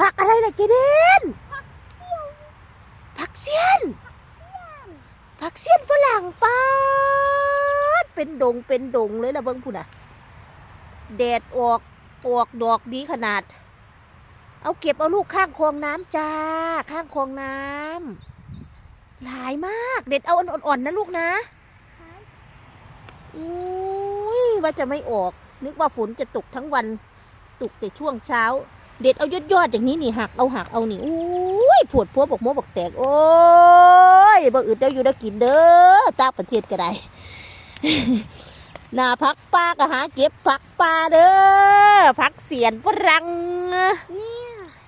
ผักอะไรล่ะเจเดนผักเสี้ยน ผักเสี้ยนฝรั่งปาดเป็นดงเป็นดงเลยล่ะเบิ่งพุ่นน่ะแดดออกออกดอกดีขนาด เอาเก็บเอาลูกข้างคลองน้ำจ้า ข้างคลองน้ำหลายมาก เด็ดเอาอ่อนๆนะลูกนะอุ้ยว่าจะไม่ออก นึกว่าฝนจะตกทั้งวัน ตกแต่ช่วงเช้า เด็ดเอายอดยอดๆอย่างนี้นี่หักเอาหักเอานี่อุ้ยปวดพัวบอกโมบอกแตก โอ้ยบ่อึดเดี๋ยวอยู่ได้กินเด้อตากประเทศก็ได้หน้าพักปลาก็หาเก็บผักปลาเด้อผักเสียนฝรั่งเนี่ย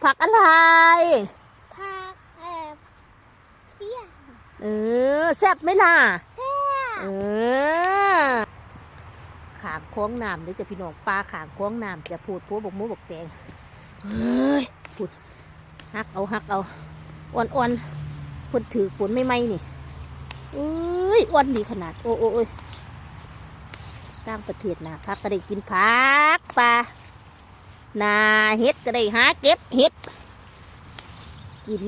ผักอะไรผักเอ่อเปี้ยเออแซ่บไหมล่ะแซ่บเออขางโค้งน้ำเดี๋ยวจะพี่น้องปลาขางโค้งน้ำจะพูดพัวบอกหมูบอกแตง เฮ้ยพูดหักเอาหักเอาอ่อนอ่อนๆคนถือฝนไม่ไหมนี่เอ้ยอ่อนดีขนาด โอ้โอ้ยต่างประเทศนะพักก็ได้กินผักปลานาเห็ดก็ได้หาเก็บเห็ดกิน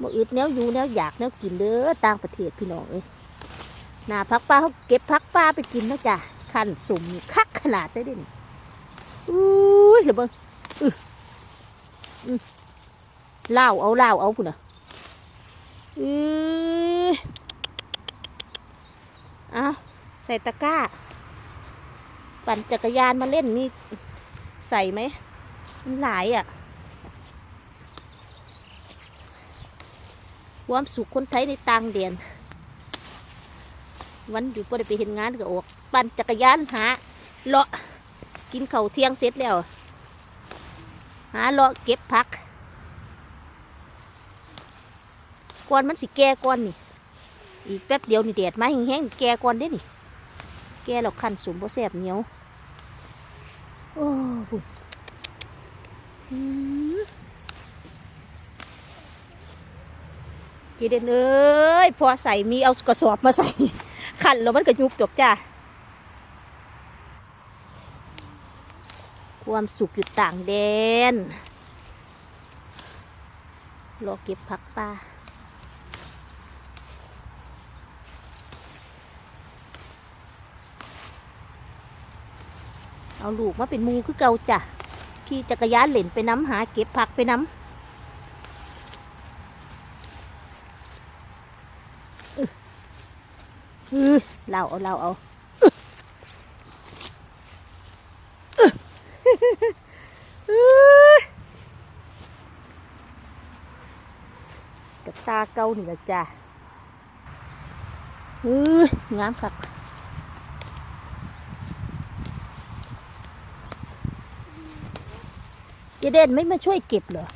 บ่อึดแนวอยู่แนวอยากแนวกินเด้อต่างประเทศพี่น้องเอ้ยหนาพักปลาเขาเก็บพักปลาไปกินนะจ๊ะขันสุ่มคักขนาดได้ดิอุ้ยเดี๋ยวเบิ่งอื้ออื้อ เล่าเอาเล่าเอาพุ่นน่ะอือเอาใส่ตะกร้า ปั่นจักรยานมาเล่นมีใส่ไหมมันหลายอะความสุขคนไทยในต่างแดนวันอยู่พอได้ไปเห็นงานก็ออก ปั่นจักรยานหาเลาะกินข้าวเที่ยงเสร็จแล้ว หาเลาะเก็บผักก่อนมันสิแก่ก่อนนี่ อีกแป๊บเดียวนี่แดดมาแห้งๆแก่ก่อนเด้นี่ แก่แล้วคันสูมบ่แซ่บเหนียว โอ้พุ่นอืมกีเด่นเอ้ยพอใส่มีเอากระสอบมาใส่ ขันแล้วมันก็ยุบจบจ้า ความสุขอยู่ต่างแดน รอเก็บผักปลาเอาลูกมาเป็นมูคือเก่าจ้ะขี่จักรยานเล่นไปน้ำหาเก็บผักไปน้ำอื้ออเราเอาเราเอา กับตา เกานี่แหละจ้ะเฮ้ยงามคักเจเดนไม่มาช่วยเก็บเหรอ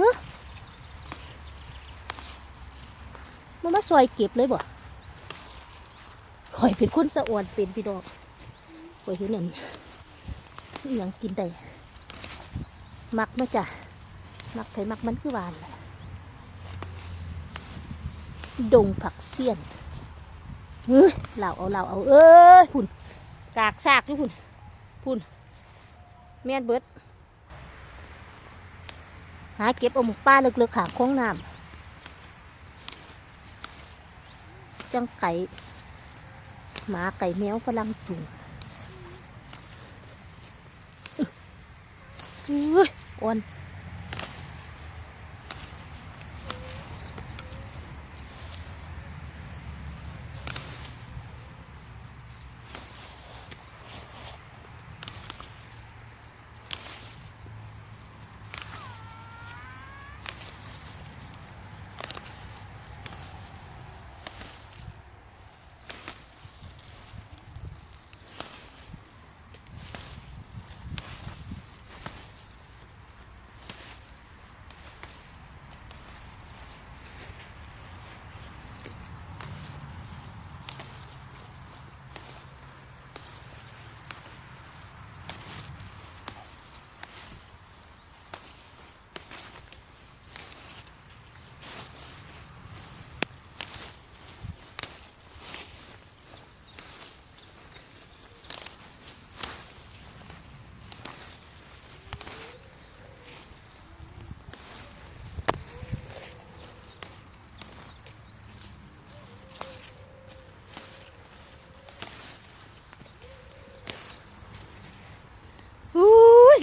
ฮะมันมาซอยเก็บเลยบ่ข่อยเป็นคนสะอวนเป็นพี่ดอกข่อยเห็นนั่นยังกินได้มักมาจ้ะมักไผมักมันคือหวานล่ะ ดงผักเสี้ยนเฮ้ยเหล่าเอาเหล่าเอาเอ้ยพุ่นกากซากด้วยพุ่นพุ่นแม่นเบิด หาเก็บเอาหมกป้าเลือกๆขาโค้งน้ำจังไก่หมาไก่แมวฝรั่งจุงเฮ้ยอ่อน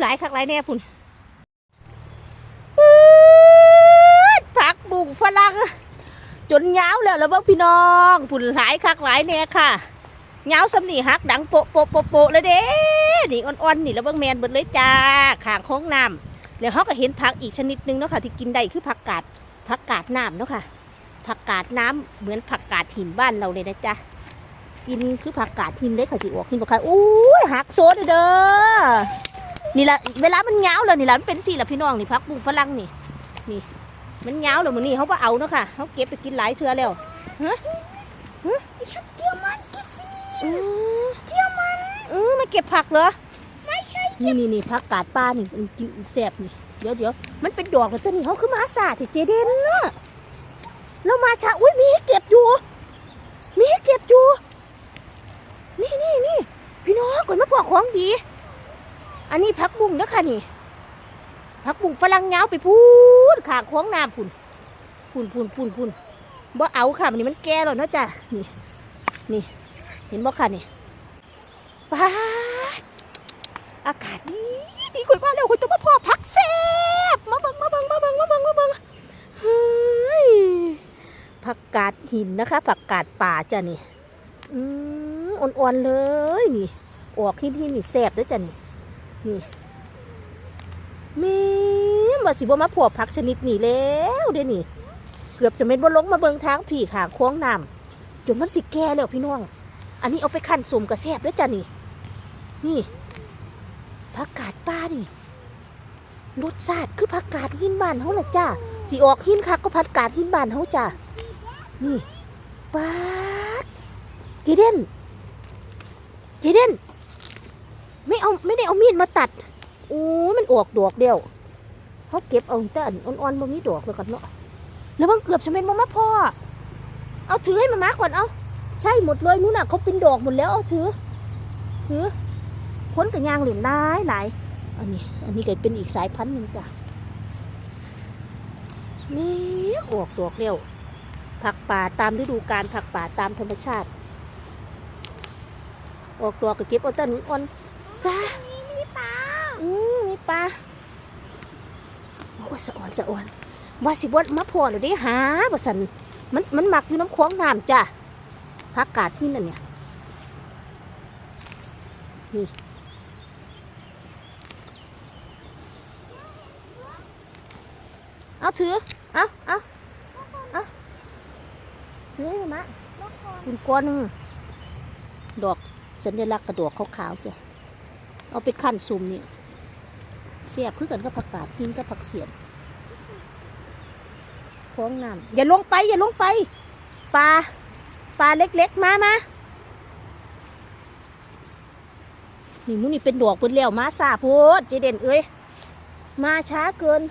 หลายคักหลายแน่พุ่นผักบุ้งฝรั่งจนยาวแล้วแล้วบ้างพี่น้องพุ่นหลายคักหลายแน่ค่ะยาวสำนีหักดังโปะโปะโปะโปะเลยเด้นี่อ่อนๆนี่แล้วบ้างแมนเบิดเลยจ้าขางของน้ำแล้วเขาก็เห็นผักอีกชนิดหนึงเนาะค่ะที่กินได้คือผักกาดผักกาดน้ำเนาะค่ะผักกาดน้ำเหมือนผักกาดหินบ้านเราเลยนะจ๊ะกินคือผักกาดหินได้ค่ะสิออกหินบอกค่ะอู้ยหักโซดเด้อ นี่แหละเวลามันเหงาแล้วนี่แหละมันเป็นสี่ละพี่น้องนี่พักบุ้งฝรั่งนี่นี่ มันเหงาแล้วมือนี่เขาก็เอาเนาะค่ะเขาเก็บไปกินหลายเชือแล้วฮะฮะเกี่ยวมันกินสิอือเกี่ยวมันเออมาเก็บผักเหรอไม่ใช่นี่นี่นี่ผักกาดป้านี่มันกินแซ่บนี่เดี๋ยวเดี๋ยวมันเป็นดอกแล้วตัวนี้เขาคือมาสาที่เจเดนเนาะแล้วมาช้าอุ้ยมีให้เก็บอยู่มีให้เก็บอยู่นี่นี่นี่พี่น้องก่อนมาพอของดี อันนี้ผักบุ้งเด้อค่ะนี่ผักบุ้งฝรั่งยาวไปพูนขางคล้องน้ำพุ่นพุ่นพุ่นพุ่นพุ่นบ่เอาค่ะมันนี้มันแก่แล้วเนาะจ้ะนี่นี่ เห็นบ่ค่ะนี่ป้าอากาศดีดีคุยว่าเร็วคุยตัวมาพอพักแซ่บมาเบังมาเบังมาเบังมาเบังมาเบังเฮ้ยผักกาดหินนะคะผักกาดป่าจ้ะนี่อืมอ่อนๆเลยนี่ออกหินหินนี่แซบเด้วยจ้ะนี่ นี่มีมาสิบ่มาพวกผักชนิดนี้แล้วเด้นี่ เกือบจะเป็นบ่ลงมาเบิงทางผีขางโค้งน้ำจนมันสิแก่แล้วพี่น้อง อันนี้เอาไปคั่นสมกระแซบด้วยจ้ะนี่ นี่ผักกาดป้านี่รสชาติคือผักกาดหินบานเฮาละจ้าสิออกหินคักก็ผักกาดหินบานเฮาจ้านี่ป้าเจเดนเจเดน ไม่เอาไม่ได้เอามีดมาตัดโอ้มันออกดอกเดียวเขาเก็บเอาแต่อ่อนๆบ่มีดอกเลยกันเนาะแล้วมันเกือบจะเป็นมามาพ่อเอาถือให้มามาก่อนเอาใช่หมดเลยนู่นน่ะเขาเป็นดอกหมดแล้วเอาถือถือพ้นกับยางเหรียญหลายหลายอันนี้อันนี้ก็เป็นอีกสายพันธุ์หนึ่งจ้ะนี่ออกดอกเร็วผักป่าตามฤดูกาลผักป่าตามธรรมชาติ ออกดอกก็เก็บเอาต้นอ่อน ซะมีมีปลาอืมมีปลาโอ้ยสะอ่อนสะอ่อนว่าสิบดมาพอหรือได้หาบ่สันมันมันหมักอยู่น้ำคลองน้ำจ้ะพักกาดที่นั่นเนี่ยนี่เอาถือเอาเอาเอาถือให้มะแล้วคนคุณก้อนหนึงดอกสัญลักษณ์กระดอกขาวๆจ้ะ เอาไปขั้นซุ่มนี่เสียบคือกันกับผักกาดหินกับผักเสียบคล้องน้ำอย่าลงไป อย่าลงไปปลาปลาเล็กๆ มามานี่มุนี่เป็นดอกเปิดแล้วมาซาโพดเจเด่นเอ้ยมาช้าเกิน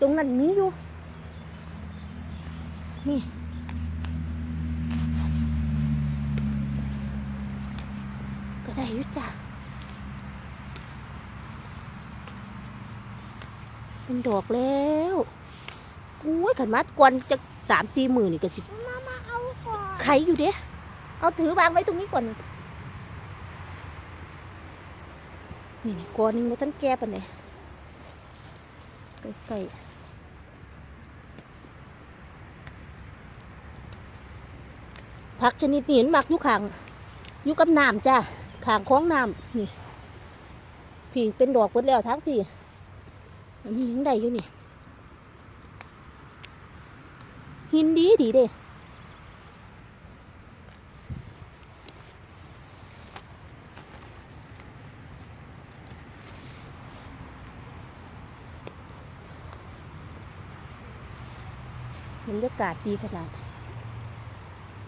ตรงนั้นมีอยู่นี่ ก็ได้อยุจ้ะ เป็น ดอกแล้วอุ้ยขันมัดกวนจะสามสี่หมื่นนี่ก็สิมามาเอาก่อนไขอยู่เด้เอาถือวางไว้ตรงนี้ก่อน นี่นี่กวนนึงมาตั้งแก้ปะเนี่ยใกล้ๆผักชนิดนี้เห็นหมักอยู่ข้างอยู่กับน้ำจ้ะข้างคล้องน้ำนี่พี่เป็นดอกหมดแล้วทั้งพี่ อันนี้ยังได้อยู่นี่ หินดีดีเด้บรรยากาศดีขนาด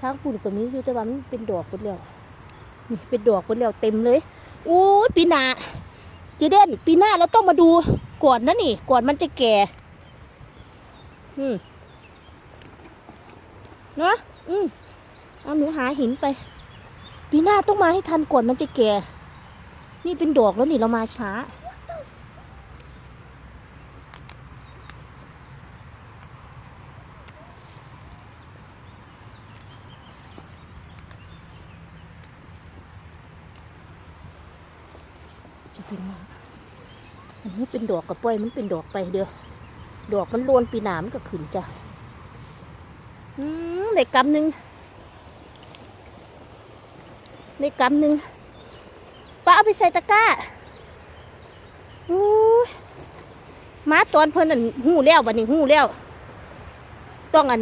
ทางปุ่นก็มีอยู่แต่ว่ามันเป็นดอกหมดแล้วนี่เป็นดอกหมดแล้วเต็มเลยโอ้ปีหนาเจเดนปีหน้าเราต้องมาดู กวดนะนี่กวดมันจะแก่ อืมเนอะอืมเอาหนูหาหินไป ปีหน้าต้องมาให้ทันกวดมันจะแก่ นี่เป็นดอกแล้วนี่เรามาช้า จะเป็น มันเป็นดอกกับปล่อยมันเป็นดอกไปเด้อดอกมันโลนปีหนามนก็ขึ้นจ้ะอืมในกำหนึ่งในกำหนึ่งป้าเอาไปใส่ตะกร้าอู้มาตอนเพิ่นนั่นหู้แล้วบัดนี้หู้แล้ว ต้องอัน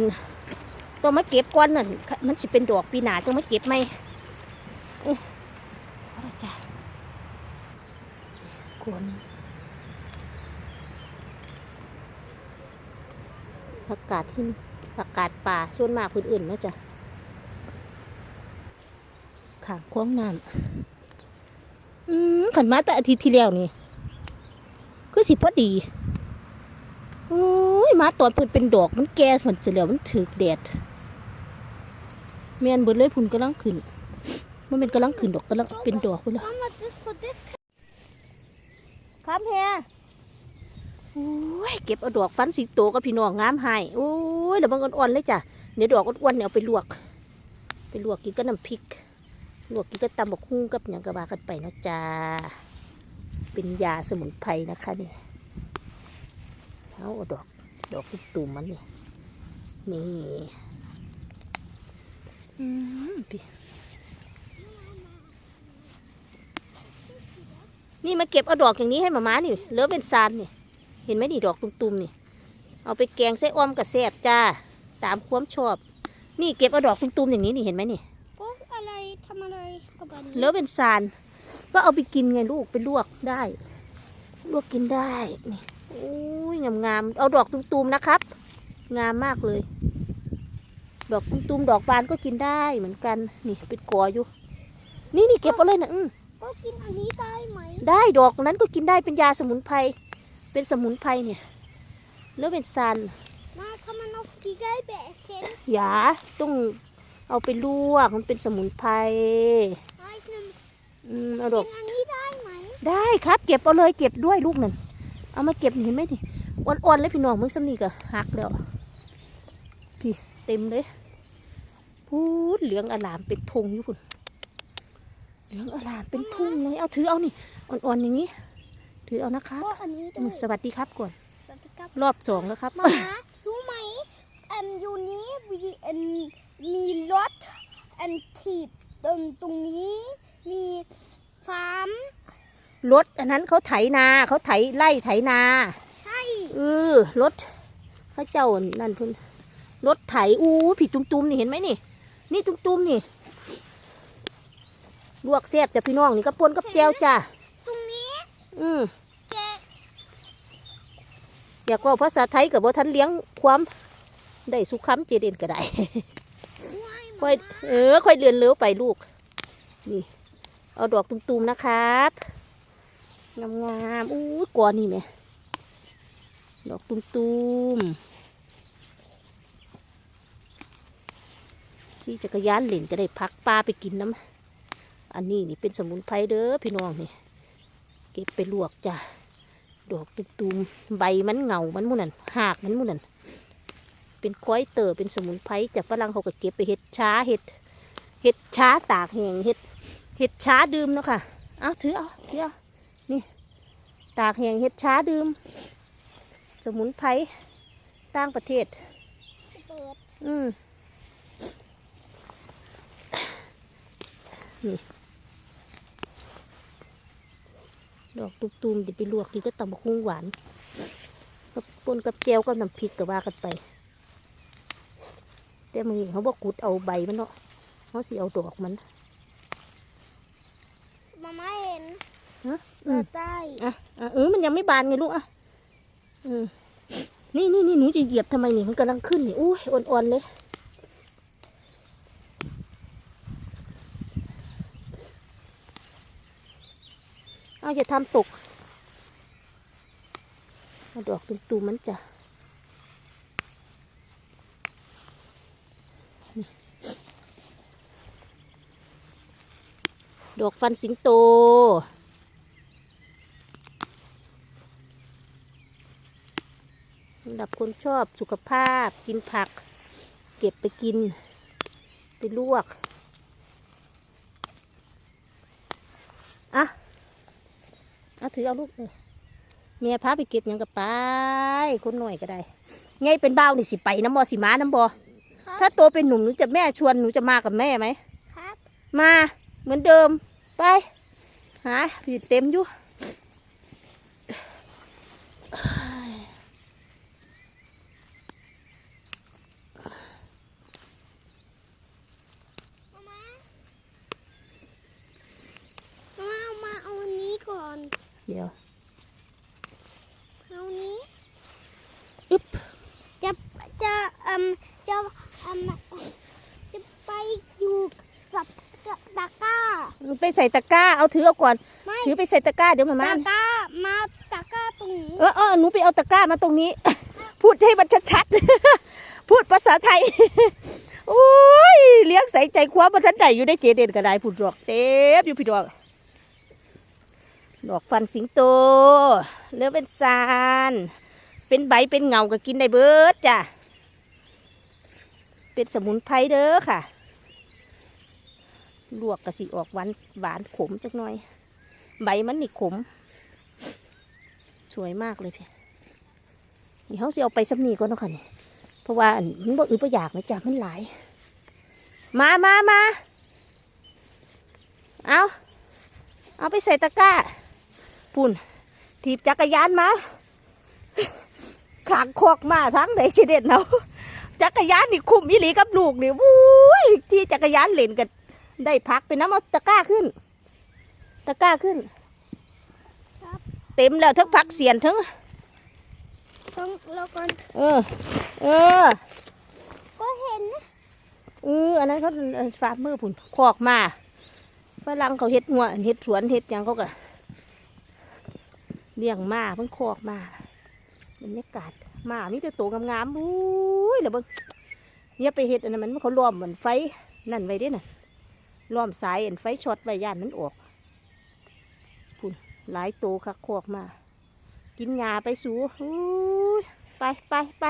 ต้องมาเก็บก้อนนั่นมันสิเป็นดอกปีหนาต้องมาเก็บไหมเอ้ยเอาละจ้ะกวน อากาศที่อากาศป่าส่วนมากพื้นอื่นนะจ้ะขางคว้างน้ำอืมขันมาแต่อาทิตย์ที่แล้วนี่คือสิพอดีโอ้ยมาตอนเพิ่นเป็นดอกมันแก่ฝนเสร็จแล้วมันถึกแดดแม่นเบิดเลยพุ่นกำลังขึ้นมันเป็นกำลังขึ้นดอกกำลังเป็นดอกพุ่นละ Mama, this for this. ครับเฮีย โอ้ยเก็บเอาดอกฟันสีโตกับพี่น้องงามให้โอ้ยเดี๋ยวมันอ่อนๆเลยจ้ะเดี๋ยวดอกอ้วนๆเนี่ยเอาไปลวก ไปลวกกินกับน้ำพริก ลวกกินกับตำบักหุ่งกับอย่างกระบากันไปนะจ้าเป็นยาสมุนไพรนะคะนี่เอาอาดอกดอกตุ่มมันนี่นี่อืมพี่นี่มาเก็บเอาดอกอย่างนี้ให้หมาม้านี่เหลือเป็นซานนี่ ห็นไหมนี่ดอกตุ่มๆนี่ เอาไปแกงใส่อ้อมกับแซ่บจ้า ตามความชอบ นี่เก็บเอาดอกตุ่มๆอย่างนี้นี่เห็นไหมนี่ก็อะไรทำอะไรกับอันนี้เหลือเป็นซานก็เอาไปกินไงลูกไปลวกได้ ลวกกินได้นี่โอ้ยงามๆเอาดอกตุ่มๆนะครับ งามมากเลย ดอกตุ่มๆดอกบานก็กินได้เหมือนกันนี่เป็นกออยู่ นี่นี่เก็บเอาเลยนะอืมก็กินอันนี้ได้ไหม ได้ดอกนั้นก็กินได้เป็นยาสมุนไพร เป็นสมุนไพรเนี่ยแล้วเป็นซานมาทำมันเอาขี้ไก่แบะเข็นยาต้องเอาไปลวกมันเป็นสมุนไพรไอ้กินอืมเอาดอก อันนี้ได้ไหมได้ครับ เก็บเอาเลยเก็บด้วยลูกนั่นเอามาเก็บนี่เห็นไหมนี่อ่อนๆเลยพี่น้องมึงสำนีก็หักแล้วพี่เต็มเลยพูดเหลืองอลามเป็นธงอยู่คุณเหลืองอลามเป็นทุ่งเลยเอาถือเอานี่อ่อนๆอย่างนี้ ถือเอานะคะ ก็อันนี้อืด้วมยสวัสดีครับก่อนสวัสดีครับรอบสองแล้วครับมารู้ไหมอันอยู่นี้มีอันมีรถอันถีบตรงตรงนี้มีฟาร์มรถอันนั้นเขาไถนาเขาไถไล่ไถนาใช่เออรถเขาเจ้านั่นเพุ่นรถไถอู้ผิดจุ่มๆนี่เห็นไหมนี่ นี่จุ่มๆนี่ลวกแซ่บจ้ะพี่น้องนี่ก็ปนกับแก้วจ้ะตรงนี้ อืมอยากว่าภาษาไทยกับว่าทันเลี้ยงความได้สุขคำเจเดนก็ได้ค่อยเออค่อยเรียนเร็วไปลูก นี่ เอาดอกตุ่มๆนะครับงามๆอู้กวนี่ไหมดอกตุ่มๆขี่จักรยานเล่นก็ได้พักปลาไปกินน้ำอันนี้นี่เป็นสมุนไพรเด้อพี่น้องนี่ เก็บไปลวกจ้ะดอกตุ่มๆใบมันเหงามันหมุนันหากมันหมุนันเป็นก้อยเตอเป็นสมุนไพรจากฝรั่งเขาก็เก็บไปเห็ดช้าเห็ดเห็ดช้าตากแห้งเห็ดเห็ดช้าดื่มเนาะค่ะเอาถือเอาถือเอานี่ตากแห้งเห็ดช้าดื่ม สมุนไพรต่างประเทศเปิดอืมนี่ ดอกตุ่มๆเดี๋ยวไปลวกดีก็ตำบักหุ่งหวานกับปนกับแจวกับน้ำพริกก็ว่ากันไป แต่มึงเขาบอกกุดเอาใบมันเนาะเขาสิเอาดอกมันมาม่าเห็นฮะอืเปิมดได้อะอะเออมันยังไม่บานไงลูกอะอืมนี่นี่นี่หนูจะเหยียบทำไมนี่มันกำลังขึ้นนี่อุ้ยอ่อนๆเลย เอาอย่าทำตกดอกตุ่มๆมันจะดอกฟันสิงโต สำหรับคนชอบสุขภาพกินผัก เก็บไปกิน ไปลวก อะเอา ถือเอาลูกเลยเมียพาไปเก็บหยังกับไป คนหน่อยก็ได้ไงเป็นบ้าวนี่สิไปน้ำบอสิมาน้ำบอครับถ้าโตเป็นหนุ่มหนูจะแม่ชวนหนูจะมากับแม่ไหมครับ มาเหมือนเดิมไปหาพี่เต็มอยู่มามามามาเอาอันนี้ก่อน เดี๋ยวเอาอันนี้อึ๊บจะจะอืมจะอืมจะไปอยู่กับกับตะกร้าไปใส่ตะกร้าเอาถือเอาก่อนไม่ถือไปใส่ตะกร้าเดี๋ยวมามาตะกร้ามาตะกร้าตรงนี้เออเออหนูไปเอาตะกร้ามาตรงนี้ พูดให้มันชัดๆพูดภาษาไทยโอ้ยเลี้ยงใส่ใจคว้าบรทันใดอยู่ได้เกเด่นก็ได้พูดดอกเต็มอยู่พี่ดอก ดอกฟันสิงโตเลือเป็นซาน เป็นใบเป็นเงาก็กินได้เบิดจ้ะ เป็นสมุนไพรเด้อค่ะ ลวกกะสิออกหวานหวานขมจักหน่อย ใบมันนี่ขม สวยมากเลยพี่นี่เขาสิเอาไปสันีก่อนเนาะค่ะนี่ เพราะว่าอันมันบ่อึดบ่อยากนะจ๊ะมันหลาย มามามาเอาเอาไปใส่ตะกร้า ปุ่นถีบจักรยานมาขางคอกมาทั้งไหนเฉเด็ดเนาะจักรยานนี่คุ้มอีหลีกับลูกนี่วุ้ยที่จักรยานเล่นกันได้พักไปน้ำเอาตะกร้าขึ้น ตะกร้าขึ้น เต็มแล้วทั้งพักเสียนทั้งต้องแล้วก่อนเออ เออ ก็เห็นนะเอออันนั้นเขาฟาร์มเมอร์ผุนคอกมาฝรั่งเขาเฮ็ดหัวเฮ็ดสวนเฮ็ดหยังเขาก็ เลี้ยงมาเพิ่งคอกมาบรรยากาศมามีแต่ตัวงามๆบุ้ยเดี๋ยวเบิ่งอย่ยไปเห็ดอันนั้นมันเขาล้อมเหมือนไฟนั่นไว้ด้น่ะล้อมสายเอ็นไฟช็อตไว้ย่านมันออกพุ่นหลายตัวคักคอกมา กินงาไปสูอู้ยไปไปไป